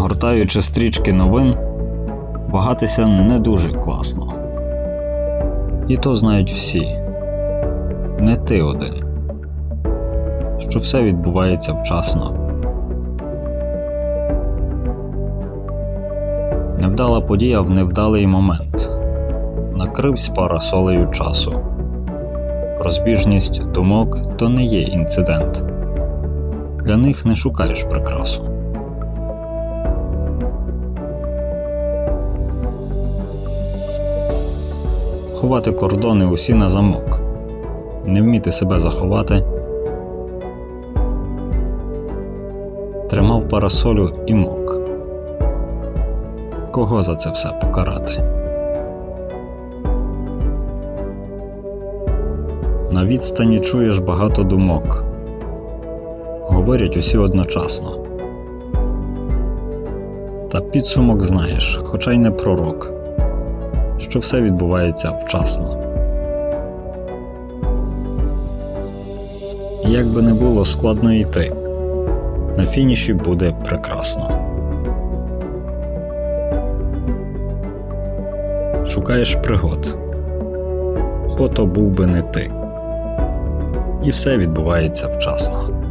Гортаючи стрічки новин, вагатися не дуже класно. І то знають всі, не ти один, що все відбувається вчасно. Невдала подія в невдалий момент. Накривсь парасолею часу. Розбіжність думок то не є інцидент. Для них не шукаєш прикрасу. Ховати кордони усі на замок. Не вміти себе заховати. Тримав парасолю і мок. Кого за це все покарати? На відстані чуєш багато думок. Говорять усі одночасно. Та підсумок знаєш, хоча й не пророк, що все відбувається вчасно. Як би не було складно йти, на фініші буде прекрасно. Шукаєш пригод, бо то був би не ти. І все відбувається вчасно.